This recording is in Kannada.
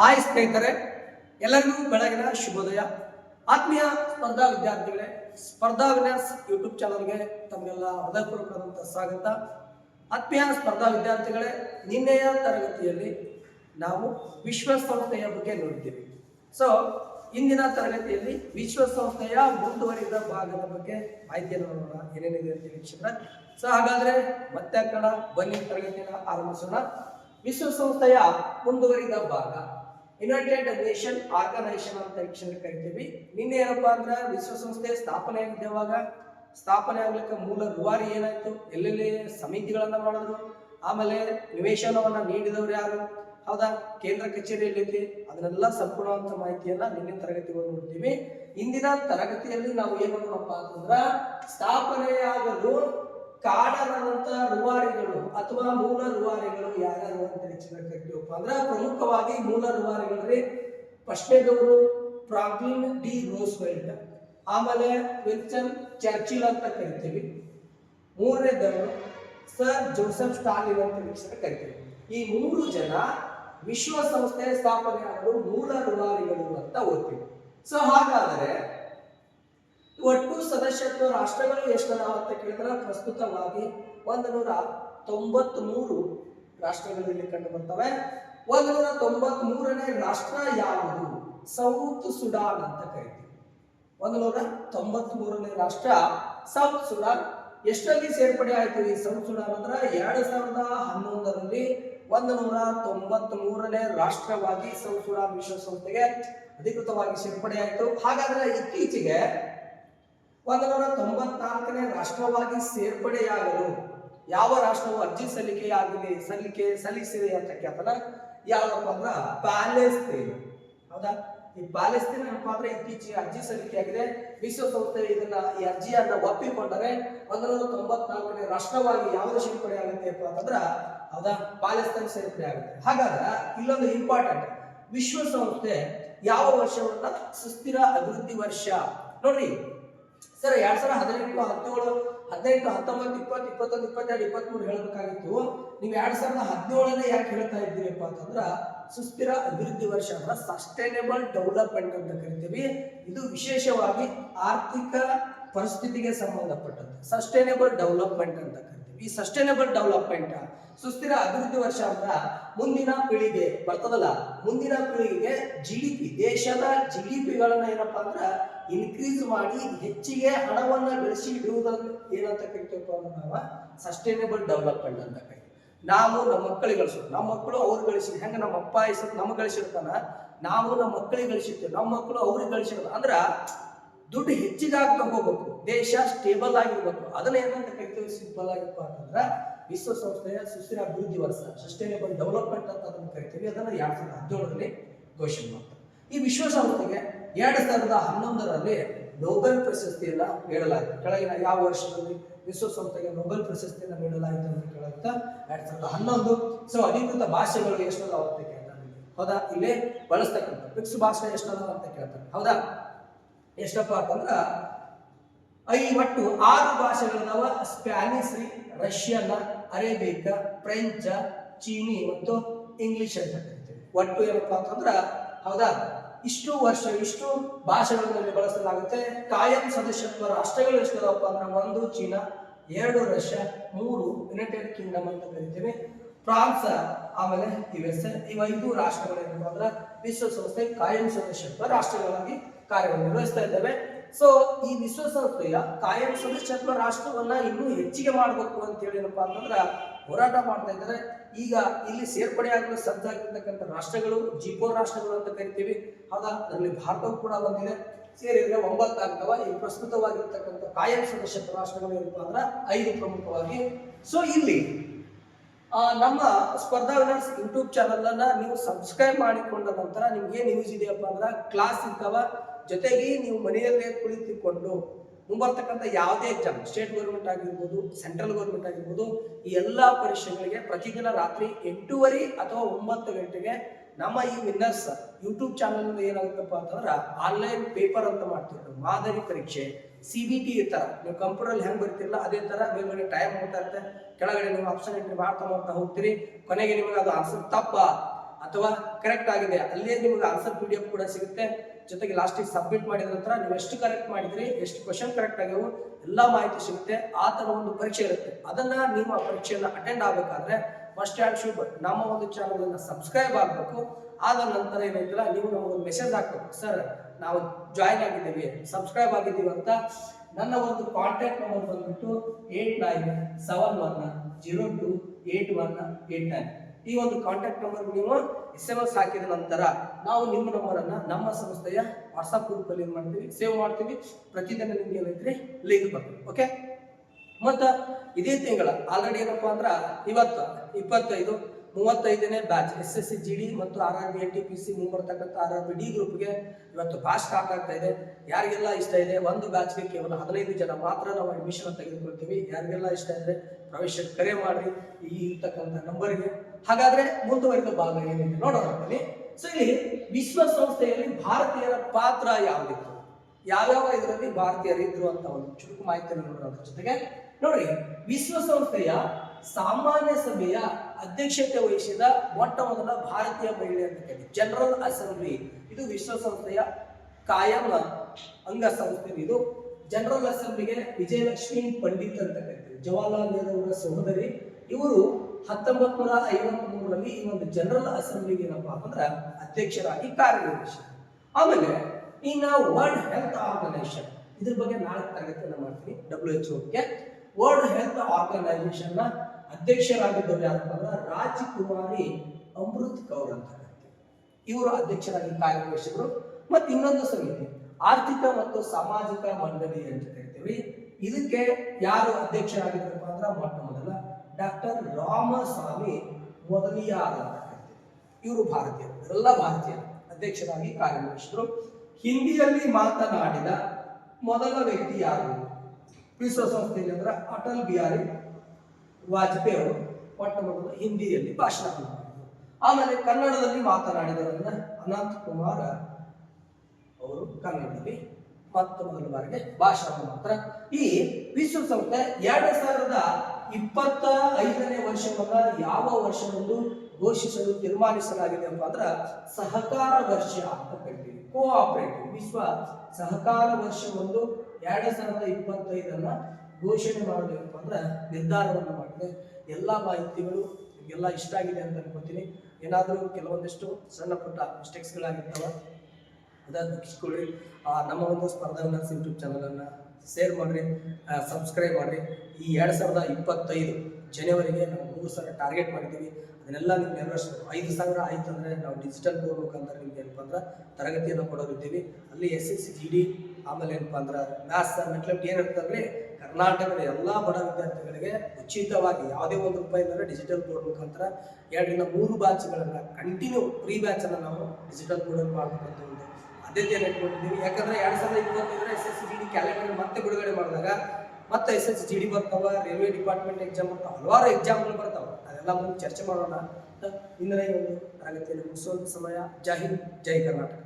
ಹಾಯ್ ಸ್ನೇಹಿತರೆ, ಎಲ್ಲರಿಗೂ ಬೆಳಗಿನ ಶುಭೋದಯ. ಆತ್ಮೀಯ ಸ್ಪರ್ಧಾ ವಿದ್ಯಾರ್ಥಿಗಳೇ, ಸ್ಪರ್ಧಾ ವಿನ್ಯಾಸ್ ಯೂಟ್ಯೂಬ್ ಚಾನಲ್ಗೆ ತಮಗೆಲ್ಲ ಹೃದಯಪೂರ್ವಕವಾದಂಥ ಸ್ವಾಗತ. ಆತ್ಮೀಯ ಸ್ಪರ್ಧಾ ವಿದ್ಯಾರ್ಥಿಗಳೇ, ನಿನ್ನೆಯ ತರಗತಿಯಲ್ಲಿ ನಾವು ವಿಶ್ವಸಂಸ್ಥೆಯ ಬಗ್ಗೆ ನೋಡ್ತೀವಿ ಸೊ ಇಂದಿನ ತರಗತಿಯಲ್ಲಿ ವಿಶ್ವಸಂಸ್ಥೆಯ ಮುಂದುವರಿದ ಭಾಗದ ಬಗ್ಗೆ ಮಾಹಿತಿಯನ್ನು ನೋಡೋಣ, ಏನೇನಿದೆ ಅಂತ ವೀಕ್ಷಕರ. ಸೊ ಹಾಗಾದ್ರೆ ಮತ್ತೆ ಕಡ ಬನ್ನಿ ತರಗತಿಯನ್ನು ಆರಂಭಿಸೋಣ. ವಿಶ್ವಸಂಸ್ಥೆಯ ಮುಂದುವರಿದ ಭಾಗ. ಯುನೈಟೆಡ್ ನೇಷನ್ ಆರ್ಗನೈಸೇಷನ್ ಅಂತ ವೀಕ್ಷಣೆ ಕರಿತೀವಿ. ನಿನ್ನೆ ಏನಪ್ಪ ಅಂದ್ರೆ ವಿಶ್ವಸಂಸ್ಥೆ ಸ್ಥಾಪನೆ ಆಗಿದ್ದಾವಾಗ ಸ್ಥಾಪನೆ ಆಗ್ಲಿಕ್ಕೆ ಮೂಲ ರೂವಾರಿ ಏನಾಯ್ತು? ಎಲ್ಲೆಲ್ಲಿ ಸಮಿತಿಗಳನ್ನ ಮಾಡಿದ್ರು? ಆಮೇಲೆ ನಿವೇಶನವನ್ನ ನೀಡಿದವರು ಯಾರು? ಹೌದಾ? ಕೇಂದ್ರ ಕಚೇರಿ ಎಲ್ಲೈತಿ ಅದನ್ನೆಲ್ಲ ಸಂಪೂರ್ಣವಂತ ಮಾಹಿತಿಯನ್ನ ನಿನ್ನೆ ತರಗತಿಗಳು ನೋಡ್ತೀವಿ. ಇಂದಿನ ತರಗತಿಯಲ್ಲಿ ನಾವು ಏನು ನೋಡೋಣಪ್ಪ ಅಂತಂದ್ರ, ಸ್ಥಾಪನೆಯಾಗಲು ಕಾಡದಂತ ರುವಾರಿಗಳು ಅಥವಾ ಮೂಲ ರುವಾರಿಗಳು ಯಾರ್ಯಾರು ಅಂತ ಹೆಚ್ಚಿನ ಕರಿತೀವಪ್ಪ ಅಂದ್ರೆ ಪ್ರಮುಖವಾಗಿ ಮೂಲ ರೂವಾರಿಗಳಲ್ಲಿ ಫಸ್ಟ್ನೇದವರು ಫ್ರಾಂಕ್ಲಿನ್ ಡಿ ರೋಸ್ವೆಲ್ಟ್, ಆಮೇಲೆ ವಿಲ್ಸನ್ ಚರ್ಚಿಲ್ ಅಂತ ಕರಿತೀವಿ. ಮೂರನೇದವರು ಸರ್ ಜೋಸೆಫ್ ಸ್ಟಾಲಿನ್ ಅಂತ ವೀಕ್ಷಕ ಕರಿತೀವಿ. ಈ ಮೂರು ಜನ ವಿಶ್ವಸಂಸ್ಥೆ ಸ್ಥಾಪನೆ ಆಗಲು ಮೂಲ ರುವಾರಿಗಳು ಅಂತ ಓದ್ತೀವಿ. ಸೊ ಹಾಗಾದರೆ ಒಟ್ಟು ರಾಷ್ಟ್ರಗಳು ಎಷ್ಟು ಅದಾವ ಅಂತ ಕೇಳಿದ್ರೆ ಪ್ರಸ್ತುತವಾಗಿ ಒಂದು ನೂರ ತೊಂಬತ್ಮೂರು ರಾಷ್ಟ್ರಗಳು ಇಲ್ಲಿ ಕಂಡು ಬರ್ತವೆ ಒಂದು ನೂರ ತೊಂಬತ್ ಮೂರನೇ ರಾಷ್ಟ್ರ ಯಾವುದು? ಸೌತ್ ಸುಡಾನ್ ಅಂತ ಕರಿತೀವಿ. ಒಂದು ನೂರ ತೊಂಬತ್ ಮೂರನೇ ರಾಷ್ಟ್ರ ಸೌತ್ ಸುಡಾನ್. ಎಷ್ಟರಲ್ಲಿ ಸೇರ್ಪಡೆ ಆಯ್ತು ಈ ಸೌತ್ ಸುಡಾನ್ ಅಂದ್ರೆ? ಎರಡು ಸಾವಿರದ ಹನ್ನೊಂದರಲ್ಲಿ ಒಂದು ನೂರ ತೊಂಬತ್ ಮೂರನೇ ರಾಷ್ಟ್ರವಾಗಿ ಸೌತ್ ಸುಡಾನ್ ವಿಶ್ವಸಂಸ್ಥೆಗೆ ಅಧಿಕೃತವಾಗಿ ಸೇರ್ಪಡೆ ಆಯಿತು. ಹಾಗಾದ್ರೆ ಇತ್ತೀಚೆಗೆ ಒಂದು ನೂರ ತೊಂಬತ್ನಾಲ್ಕನೇ ರಾಷ್ಟ್ರವಾಗಿ ಸೇರ್ಪಡೆಯಾಗಲು ಯಾವ ರಾಷ್ಟ್ರವು ಅರ್ಜಿ ಸಲ್ಲಿಕೆಯಾಗಲಿ, ಸಲ್ಲಿಕೆ, ಸಲ್ಲಿಸಿದೆ ಅಂತ ಕೇಳ್ತಾರೆ ಯಾವಪ್ಪ ಅಂದ್ರ ಪ್ಯಾಲೆಸ್ತೇನ್. ಹೌದಾ? ಈ ಪ್ಯಾಲೆಸ್ತೀನ್ ಏನಪ್ಪಾ ಅಂದ್ರೆ ಇತ್ತೀಚೆಗೆ ಅರ್ಜಿ ಸಲ್ಲಿಕೆಯಾಗಿದೆ. ವಿಶ್ವಸಂಸ್ಥೆ ಇದನ್ನ ಈ ಅರ್ಜಿಯನ್ನ ಒಪ್ಪಿಕೊಂಡರೆ ಒಂದು ನೂರ ತೊಂಬತ್ನಾಲ್ಕನೇ ರಾಷ್ಟ್ರವಾಗಿ ಯಾವ್ದು ಸೇರ್ಪಡೆ ಆಗುತ್ತೆ ಅಂತಂದ್ರ, ಹೌದಾ? ಪ್ಯಾಲೆಸ್ತೀನ್ ಸೇರ್ಪಡೆ ಆಗುತ್ತೆ ಹಾಗಾದ್ರೆ ಇಲ್ಲೊಂದು ಇಂಪಾರ್ಟೆಂಟ್ ವಿಶ್ವಸಂಸ್ಥೆ ಯಾವ ವರ್ಷವನ್ನ ಸುಸ್ಥಿರ ಅಭಿವೃದ್ಧಿ ವರ್ಷ? ನೋಡ್ರಿ ಸರ್, ಎರಡ್ ಸಾವಿರದ ಹದಿನೆಂಟು ಹತ್ತೇಳು ಹದಿನೆಂಟು, ಹತ್ತೊಂಬತ್ತು, ಇಪ್ಪತ್ತು, ಇಪ್ಪತ್ತೊಂದು, ಇಪ್ಪತ್ತೆರಡು, ಇಪ್ಪತ್ಮೂರು ಹೇಳಬೇಕಾಗಿತ್ತು. ನೀವು ಎರಡ್ ಸಾವಿರದ ಹದಿನೇಳನೇ ಯಾಕೆ ಹೇಳ್ತಾ ಇದ್ದೀರಪ್ಪ ಅಂತಂದ್ರ, ಸುಸ್ಥಿರ ಅಭಿವೃದ್ಧಿ ವರ್ಷ ಅಂದ್ರೆ ಸಸ್ಟೈನೇಬಲ್ ಡೆವಲಪ್ಮೆಂಟ್ ಅಂತ ಕರಿತೀವಿ. ಇದು ವಿಶೇಷವಾಗಿ ಆರ್ಥಿಕ ಪರಿಸ್ಥಿತಿಗೆ ಸಂಬಂಧಪಟ್ಟದ್ದು ಸಸ್ಟೈನೇಬಲ್ ಡೆವಲಪ್ಮೆಂಟ್ ಅಂತ ಕರಿತೀವಿ. ಈ ಸಸ್ಟೈನೇಬಲ್ ಡೆವಲಪ್ಮೆಂಟ್ ಸುಸ್ಥಿರ ಅಭಿವೃದ್ಧಿ ವರ್ಷ ಅಂದ್ರ ಮುಂದಿನ ಪೀಳಿಗೆ, ಬರ್ತದಲ್ಲ, ಮುಂದಿನ ಪೀಳಿಗೆಗೆ ಜಿ ಡಿ ಪಿ ದೇಶದ ಜಿ ಡಿ ಪಿಗಳನ್ನ ಏನಪ್ಪಾ ಅಂದ್ರ ಇನ್ಕ್ರೀಸ್ ಮಾಡಿ ಹೆಚ್ಚಿಗೆ ಹಣವನ್ನ ಗಳಿಸಿ ಇಡುವುದನ್ನು ಏನಂತ ಕರಿತೀವಪ್ಪ ಅಂದ್ರೆ ನಾವು ಸಸ್ಟೈನೇಬಲ್ ಡೆವಲಪ್ಮೆಂಟ್ ಅಂತ ಕರಿತೀವಿ. ನಾವು ನಮ್ಮ ಮಕ್ಕಳಿಗೆ ಗಳಿಸೋದು ನಮ್ಮ ಮಕ್ಕಳು ಅವ್ರು ಗಳಿಸಿ ಹೆಂಗ ನಮ್ಮ ಅಪ್ಪ ಹೆಸರು ನಮ್ಮ ಗಳಿಸಿರ್ತಾನ ನಾವು ನಮ್ಮ ಮಕ್ಕಳಿಗೆ ಗಳಿಸಿರ್ತೇವೆ ನಮ್ಮ ಮಕ್ಕಳು ಅವ್ರಿಗೆ ಗಳಿಸಿರೋದು ಅಂದ್ರ ದುಡ್ಡು ಹೆಚ್ಚಿಗಾಗಿ ತಗೋಬೇಕು. ದೇಶ ಸ್ಟೇಬಲ್ ಆಗಿರ್ಬೇಕು. ಅದನ್ನ ಏನಂತ ಕರಿತೀವಿ? ಸಿಂಪಲ್ ಆಗಿಪ್ಪ ಅಂತಂದ್ರ ವಿಶ್ವಸಂಸ್ಥೆಯ ಸುಸ್ಥಿರ ಅಭಿವೃದ್ಧಿ ವರ್ಷ ಸಸ್ಟೈನೇಬಲ್ ಡೆವಲಪ್ಮೆಂಟ್ ಅಂತ ಅದನ್ನು ಕರಿತೀವಿ. ಅದನ್ನ ಎರಡ್ ಸಾವಿರದ ಹದಿನೇಳರಲ್ಲಿ ಘೋಷಣೆ ಮಾಡ್ತಾರೆ. ಈ ವಿಶ್ವಸಂಸ್ಥೆಗೆ ಎರಡ್ ಸಾವಿರದ ಹನ್ನೊಂದರಲ್ಲಿ ನೊಬೆಲ್ ಪ್ರಶಸ್ತಿಯನ್ನ ನೀಡಲಾಯಿತು. ಕೆಳಗಿನ ಯಾವ ವರ್ಷದಲ್ಲಿ ವಿಶ್ವಸಂಸ್ಥೆಗೆ ನೊಬೆಲ್ ಪ್ರಶಸ್ತಿಯನ್ನ ನೀಡಲಾಯಿತು ಅಂತ ಕೇಳುತ್ತಾ ಎರಡ್ ಸಾವಿರದ ಹನ್ನೊಂದು. ಸೊ ಅಧಿಕೃತ ಭಾಷೆಗಳು ಎಷ್ಟದಾವ ಅಂತ ಕೇಳ್ತಾರೆ ಹೌದಾ? ಇಲ್ಲಿ ಬಳಸ್ತಕ್ಕಂಥ ಫಿಕ್ಸ್ ಭಾಷೆ ಎಷ್ಟು ಅಂತ ಕೇಳ್ತಾರೆ. ಹೌದಾ? ಎಷ್ಟಪ್ಪ ಅಂತಂದ್ರ ಐ ಒಟ್ಟು ಆರು ಭಾಷೆಗಳದಾವ ಸ್ಪ್ಯಾನಿಷ್ ರೀ ರಷ್ಯನ್, ಅರೇಬಿಕ್, ಫ್ರೆಂಚ್, ಚೀನಿ ಮತ್ತು ಇಂಗ್ಲಿಷ್ ಅಂತ ಕರಿತೀವಿ. ಒಟ್ಟು ಏನಪ್ಪಾ ಅಂತಂದ್ರ, ಹೌದಾ? ಇಷ್ಟು ವರ್ಷ, ಇಷ್ಟು ಭಾಷೆಗಳಲ್ಲಿ ಬಳಸಲಾಗುತ್ತೆ. ಕಾಯಂ ಸದಸ್ಯತ್ವ ರಾಷ್ಟ್ರಗಳು ಎಷ್ಟಿದಾವಪ್ಪ ಅಂದ್ರೆ ಒಂದು, ಚೀನಾ, ಎರಡು, ರಷ್ಯಾ, ಮೂರು ಯುನೈಟೆಡ್ ಕಿಂಗ್ಡಮ್ ಅಂತ ಕರಿತೀವಿ. ಫ್ರಾನ್ಸ್, ಆಮೇಲೆ ಯು ಎಸ್ ಇವ ಐದು ರಾಷ್ಟ್ರಗಳು ಏನಪ್ಪ ಅಂದ್ರೆ ವಿಶ್ವಸಂಸ್ಥೆ, ಕಾಯಂ ಸದಸ್ಯತ್ವ ರಾಷ್ಟ್ರಗಳಾಗಿ ಕಾರ್ಯನಿರ್ವಹಿಸ್ತಾ ಇದ್ದಾವೆ. ಸೊ ಈ ವಿಶ್ವಸಂಸ್ಥೆಯ ಕಾಯಂ ಸದಸ್ಯತ್ವ ರಾಷ್ಟ್ರವನ್ನ ಇನ್ನೂ ಹೆಚ್ಚಿಗೆ ಮಾಡಬೇಕು ಅಂತ ಹೇಳಿ ಏನಪ್ಪಾ ಅಂತಂದ್ರ ಹೋರಾಟ ಮಾಡ್ತಾ ಇದ್ದಾರೆ. ಈಗ ಇಲ್ಲಿ ಸೇರ್ಪಡೆಯಾಗಲು ಸಜ್ಜಾಗಿರ್ತಕ್ಕಂಥ ರಾಷ್ಟ್ರಗಳು ಜಿಪೋ ರಾಷ್ಟ್ರಗಳು ಅಂತ ಕರಿತೀವಿ. ಹೌದಾ? ಅದರಲ್ಲಿ ಭಾರತವು ಕೂಡ ಬಂದಿದೆ. ಸೇರಿದ್ರೆ ಒಂಬತ್ತಾಗ್ತವ. ಈ ಪ್ರಸ್ತುತವಾಗಿರ್ತಕ್ಕಂಥ ಕಾಯಂ ಸದಸ್ಯ ರಾಷ್ಟ್ರಗಳು ಏನಪ್ಪ ಅಂದ್ರೆ ಐದು ಪ್ರಮುಖವಾಗಿ. ಸೊ ಇಲ್ಲಿ ನಮ್ಮ ಸ್ಪರ್ಧಾ ವಿನರ್ಸ್ ಯೂಟ್ಯೂಬ್ ಚಾನಲ್ ಅನ್ನ ನೀವು ಸಬ್ಸ್ಕ್ರೈಬ್ ಮಾಡಿಕೊಂಡ ನಂತರ ನಿಮ್ಗೆ ಏನ್ ಯೂಸ್ ಇದೆಯಪ್ಪ ಅಂದ್ರೆ ಕ್ಲಾಸ್ ಇರ್ತಾವ ಜೊತೆಗೆ ನೀವು ಮನೆಯಲ್ಲೇ ಕುಳಿತುಕೊಂಡು ಮುಂಬರ್ತಕ್ಕಂಥ ಯಾವುದೇ ಎಕ್ಸಾಮ್ ಸ್ಟೇಟ್ ಗೌರ್ಮೆಂಟ್ ಆಗಿರ್ಬೋದು ಸೆಂಟ್ರಲ್ ಗೌರ್ಮೆಂಟ್ ಆಗಿರ್ಬೋದು, ಈ ಎಲ್ಲ ಪರೀಕ್ಷೆಗಳಿಗೆ ಪ್ರತಿದಿನ ರಾತ್ರಿ ಎಂಟೂವರೆ ಅಥವಾ ಒಂಬತ್ತು ಗಂಟೆಗೆ ನಮ್ಮ ಈ ವಿನ್ನರ್ಸ್ ಯೂಟ್ಯೂಬ್ ಚಾನಲ್ ಏನಾಗುತ್ತಪ್ಪ ಅಂತಂದ್ರೆ ಆನ್ಲೈನ್ ಪೇಪರ್ ಅಂತ ಮಾಡ್ತಿದ್ರು. ಮಾದರಿ ಪರೀಕ್ಷೆ ಸಿ ಬಿ ಟಿ ತರ. ನೀವು ಕಂಪ್ಯೂಟರ್ ಹೆಂಗ್ ಬರ್ತಿರಲ್ಲ ಅದೇ ತರ ಮೇಲ್ಗಡೆ ಟೈಮ್ ಹೋಗ್ತಾ ಇರುತ್ತೆ. ಕೆಳಗಡೆ ನೀವು ಆಪ್ಷನ್ ಎಂಟ್ರಿ ಮಾಡ್ತಾ ಮಾಡ್ತಾ ಹೋಗ್ತೀರಿ. ಕೊನೆಗೆ ನಿಮಗೆ ಅದು ಆನ್ಸರ್ ತಪ್ಪ ಅಥವಾ ಕರೆಕ್ಟ್ ಆಗಿದೆ. ಅಲ್ಲೇ ನಿಮಗೆ ಆನ್ಸರ್ ಪಿ ಡಿ ಎಫ್ ಕೂಡ ಸಿಗುತ್ತೆ. ಜೊತೆಗೆ ಲಾಸ್ಟಿಗೆ ಸಬ್ಮಿಟ್ ಮಾಡಿದ ನಂತರ ನೀವು ಎಷ್ಟು ಕರೆಕ್ಟ್ ಮಾಡಿದ್ರಿ, ಎಷ್ಟು ಕ್ವಶನ್ ಕರೆಕ್ಟ್ ಆಗ್ಯವು, ಎಲ್ಲ ಮಾಹಿತಿ ಸಿಗುತ್ತೆ. ಆ ಥರ ಒಂದು ಪರೀಕ್ಷೆ ಇರುತ್ತೆ. ಅದನ್ನ ನೀವು ಆ ಪರೀಕ್ಷೆಯನ್ನ ಅಟೆಂಡ್ ಆಗಬೇಕಾದ್ರೆ ಫಸ್ಟ್ ಆ್ಯಂಡ್ ಶುಡ್ ನಮ್ಮ ಒಂದು ಚಾನಲ್ ಅನ್ನ ಸಬ್ಸ್ಕ್ರೈಬ್ ಆಗಬೇಕು. ಆದ ನಂತರ ಏನೈತಿಲ್ಲ, ನೀವು ನಮಗೊಂದು ಮೆಸೇಜ್ ಹಾಕಬೇಕು. ಸರ್ ನಾವು ಜಾಯಿನ್ ಆಗಿದ್ದೀವಿ. ಸಬ್ಸ್ಕ್ರೈಬ್ ಆಗಿದ್ದೀವಿ ಅಂತ. ನನ್ನ ಒಂದು ಕಾಂಟ್ಯಾಕ್ಟ್ ನಂಬರ್ ಬಂದ್ಬಿಟ್ಟು eight nine seven one zero two eight one eight nine ಈ ಒಂದು ಕಾಂಟ್ಯಾಕ್ಟ್ ನಂಬರ್ ನೀವು ಎಸ್ ಎಂ ಎಸ್ ಹಾಕಿದ ನಂತರ ನಾವು ನಿಮ್ಮ ನಂಬರನ್ನು ನಮ್ಮ ಸಂಸ್ಥೆಯ ವಾಟ್ಸಪ್ ಗ್ರೂಪ್ ಅಲ್ಲಿ ಏನ್ ಮಾಡ್ತೀವಿ? ಸೇವ್ ಮಾಡ್ತೀವಿ. ಪ್ರತಿದಿನ ನಿಮ್ಗೆ ಏನೈತ್ರಿ? ಲಿಂಕ್ ಬರ್ತದೆ ಓಕೆ ಮತ್ತು ಇದೇ ತಿಂಗಳ ಆಲ್ರೆಡಿ ಏನಪ್ಪಾ ಅಂದ್ರೆ ಇವತ್ತು, ಇಪ್ಪತ್ತೈದು ಮೂವತ್ತೈದನೇ batch S S C G D ಮತ್ತು R R B N T P C ಮುಂಬರ್ತಕ್ಕಂಥ R R B D ಗ್ರೂಪ್ಗೆ ಇವತ್ತು ಬ್ಯಾಚ್ ಸ್ಟಾರ್ಟ್ ಆಗ್ತಾ ಇದೆ. ಯಾರಿಗೆಲ್ಲ ಇಷ್ಟ ಇದೆ? ಒಂದು ಬ್ಯಾಚ್ಗೆ ಕೇವಲ ಹದಿನೈದು ಜನ ಮಾತ್ರ ನಾವು ಅಡ್ಮಿಷನ್ ತೆಗೆದುಕೊಳ್ತೀವಿ. ಯಾರಿಗೆಲ್ಲ ಇಷ್ಟ ಇದೆ? ಪ್ರವೇಶಕ್ಕೆ ಕರೆ ಮಾಡಿ ಈ ಇರ್ತಕ್ಕಂಥ ನಂಬರ್ಗೆ ಹಾಗಾದ್ರೆ ಮುಂದುವರಿದ ಭಾಗ ಏನಿದೆ ನೋಡೋಣ ಬನ್ನಿ. ಸೊ ಇಲ್ಲಿ ವಿಶ್ವಸಂಸ್ಥೆಯಲ್ಲಿ ಭಾರತೀಯರ ಪಾತ್ರ ಯಾವುದಿತ್ತು? ಯಾವ್ಯಾವ ಇದರಲ್ಲಿ ಭಾರತೀಯರು ಇದ್ರು ಅಂತ ಒಂದು ಚುರುಕು ಮಾಹಿತಿಯನ್ನು ನೋಡೋದ್ರ ಜೊತೆಗೆ. ನೋಡಿ ವಿಶ್ವಸಂಸ್ಥೆಯ ಸಾಮಾನ್ಯ ಸಭೆಯ ಅಧ್ಯಕ್ಷತೆ ವಹಿಸಿದ ಮೊಟ್ಟ ಮೊದಲ ಭಾರತೀಯ ಮಹಿಳೆ ಅಂತ ಹೇಳಿ ಜನರಲ್ ಅಸೆಂಬ್ಲಿ ಇದು ವಿಶ್ವಸಂಸ್ಥೆಯ ಕಾಯಂ ಅಂಗಸಂಸ್ಥೆ ಇದು. ಜನರಲ್ ಅಸೆಂಬ್ಲಿಗೆ ವಿಜಯಲಕ್ಷ್ಮಿ ಪಂಡಿತ್ ಅಂತ ಕರಿತೀವಿ. ಜವಾಹರ್ಲಾಲ್ ನೆಹರು ಅವರ ಸಹೋದರಿ. ಇವರು ಹತ್ತೊಂಬತ್ ನೂರ ಐವತ್ತ್ ಮೂರರಲ್ಲಿ ಈ ಒಂದು ಜನರಲ್ ಅಸೆಂಬ್ಲಿಗೆ ಏನಪ್ಪಾ ಅಂದ್ರೆ ಅಧ್ಯಕ್ಷರಾಗಿ ಕಾರ್ಯನಿರ್ವಹಿಸಿದ್ರು. ಆಮೇಲೆ ಇನ್ನ ವರ್ಲ್ಡ್ ಹೆಲ್ತ್ ಆರ್ಗನೈಸೇಷನ್ ಇದ್ರ ಬಗ್ಗೆ ನಾಳೆ ತರಗತಿಯನ್ನು ಮಾಡ್ತೀನಿ. W H okay world health ಆರ್ಗನೈಸೇಷನ್ನ ಅಧ್ಯಕ್ಷರಾಗಿದ್ದವರು ಯಾರು ರಾಜಕುಮಾರಿ ಅಮೃತ್ ಕೌರ್ ಅಂತ ಇವರು ಅಧ್ಯಕ್ಷರಾಗಿ ಕಾರ್ಯನಿರ್ವಹಿಸಿದ್ರು. ಮತ್ತೆ ಇನ್ನೊಂದು ಸಮಿತಿ ಆರ್ಥಿಕ ಮತ್ತು ಸಾಮಾಜಿಕ ಮಂಡಳಿ ಅಂತ ಕರಿತೀವಿ. ಇದಕ್ಕೆ ಯಾರು ಅಧ್ಯಕ್ಷರಾಗಿದ್ರಪ್ಪ ಅಂದ್ರೆ ಮೊಟ್ಟ ಮೊದಲ ಡಾಕ್ಟರ್ ರಾಮಸ್ವಾಮಿ ಮೊದಲಿಯಾರ್ ಅಂತ ಇವರು ಭಾರತೀಯರು ಎಲ್ಲ ಭಾರತೀಯ ಅಧ್ಯಕ್ಷರಾಗಿ ಕಾರ್ಯನಿರ್ವಹಿಸಿದ್ರು. ಹಿಂದಿಯಲ್ಲಿ ಮಾತನಾಡಿದ ಮೊದಲ ವ್ಯಕ್ತಿ ಯಾರು? ವಿಶ್ವಸಂಸ್ಥೆಯಲ್ಲಿ ಅಂದ್ರೆ ಅಟಲ್ ಬಿಹಾರಿ ವಾಜಪೇಯಿ ಅವರು ಮೊಟ್ಟ ಮೊದಲು ಹಿಂದಿಯಲ್ಲಿ ಭಾಷಣ ಮಾಡಿದರು. ಆಮೇಲೆ ಕನ್ನಡದಲ್ಲಿ ಮಾತನಾಡಿದವರನ್ನ ಅನಂತ್ ಕುಮಾರ್ ಅವರು ಕನ್ನಡದಲ್ಲಿ ಮೊತ್ತ ಮೊದಲ ಬಾರಿಗೆ ಭಾಷಣ ಮಾತ್ರ ಈ ವಿಶ್ವಸಂಸ್ಥೆ ಎರಡ್ ಸಾವಿರದ ಇಪ್ಪತ್ತ ಐದನೇ ವರ್ಷವನ್ನ ಯಾವ ವರ್ಷವೆಂದು ಘೋಷಿಸಲು ತೀರ್ಮಾನಿಸಲಾಗಿದೆ ಅಂತ ಅಂದ್ರ ಸಹಕಾರ ವರ್ಷ ಅಂತ ಕರಿತೀವಿ. ಕೋಆಪರೇಟಿವ್ ವಿಶ್ವ ಸಹಕಾರ ವರ್ಷವೊಂದು ಎರಡ್ ಸಾವಿರದ ಇಪ್ಪತ್ತೈದನ್ನ ಘೋಷಣೆ ಮಾಡಬೇಕು ಅಂದ್ರೆ ನಿರ್ಧಾರವನ್ನು ಮಾಡಿದೆ ಎಲ್ಲ ಮಾಹಿತಿಗಳು ನಿಮಗೆಲ್ಲ ಇಷ್ಟ ಆಗಿದೆ ಅಂತ ಅನ್ಕೋತೀನಿ. ಏನಾದರೂ ಕೆಲವೊಂದಿಷ್ಟು ಸಣ್ಣ ಪುಟ್ಟ ಮಿಸ್ಟೇಕ್ಸ್ಗಳಾಗಿರ್ತಾವ ಅದನ್ನು ಆ, ನಮ್ಮ ಒಂದು ಸ್ಪರ್ಧಾ ವಿನಾಸ್ ಯೂಟ್ಯೂಬ್ ಚಾನಲನ್ನು ಶೇರ್ ಮಾಡಿರಿ ಸಬ್ಸ್ಕ್ರೈಬ್ ಮಾಡಿರಿ. ಈ ಎರಡು ಸಾವಿರದ ಇಪ್ಪತ್ತೈದು ಜನವರಿಗೆ ನಾವು ಮೂರು ಸಾವಿರ ಟಾರ್ಗೆಟ್ ಮಾಡಿದ್ದೀವಿ. ಅದನ್ನೆಲ್ಲ ನೀವು ನೆರವೇರಿಸ್ಬೇಕು ಐದು ಸಾವಿರ ಆಯ್ತು ಅಂದರೆ ನಾವು ಡಿಜಿಟಲ್ ಮುಖಾಂತರ ನಿಮ್ಗೆ ಏನಪ್ಪ ಅಂದ್ರೆ ತರಗತಿಯನ್ನು ಕೊಡೋರಿದ್ದೀವಿ. ಅಲ್ಲಿ S S C G D ಆಮೇಲೆ ಏನಪ್ಪ ಅಂದ್ರೆ ಮ್ಯಾಥ್ಸ್ ಮೆಟ್ಲೆಟ್ ಏನಿರ್ತಂದ್ರೆ ಕರ್ನಾಟಕದ ಎಲ್ಲ ಬಡ ವಿದ್ಯಾರ್ಥಿಗಳಿಗೆ ಉಚಿತವಾಗಿ ಯಾವುದೇ ಒಂದು ರೂಪಾಯಿ ಇಲ್ಲದೆ ಡಿಜಿಟಲ್ ಬೋರ್ಡ್ ಮುಖಾಂತರ ಎರಡರಿಂದ ಮೂರು ಬ್ಯಾಚ್ಗಳನ್ನು ಕಂಟಿನ್ಯೂ ಪ್ರೀ ಬ್ಯಾಚನ್ನು ನಾವು ಡಿಜಿಟಲ್ ಬೋರ್ಡಲ್ಲಿ ಮಾಡಬೇಕಂತ ಒಂದು ಆದ್ಯತೆಯನ್ನು ಇಟ್ಕೊಂಡಿದ್ದೀವಿ. ಯಾಕಂದ್ರೆ ಎರಡು ಸಾವಿರದ ಇಪ್ಪತ್ತೈದರ S S C D calendar ಮತ್ತೆ ಬಿಡುಗಡೆ ಮಾಡಿದಾಗ ಮತ್ತೆ ಎಸ್ ಎಸ್ ಜಿ ಡಿ ಬರ್ತಾವೆ ರೈಲ್ವೆ ಡಿಪಾರ್ಟ್ಮೆಂಟ್ ಎಕ್ಸಾಮ್ ಬರ್ತಾವೆ ಹಲವಾರು ಎಕ್ಸಾಮ್ಗಳು ಬರ್ತಾವೆ. ಅದೆಲ್ಲ ಮುಂದೆ ಚರ್ಚೆ ಮಾಡೋಣ ಇಂದಿನ ಈ ಒಂದು ತರಗತಿಯಲ್ಲಿ ಸಮಯ. ಜೈ ಹಿಂದ್, ಜೈ ಕರ್ನಾಟಕ.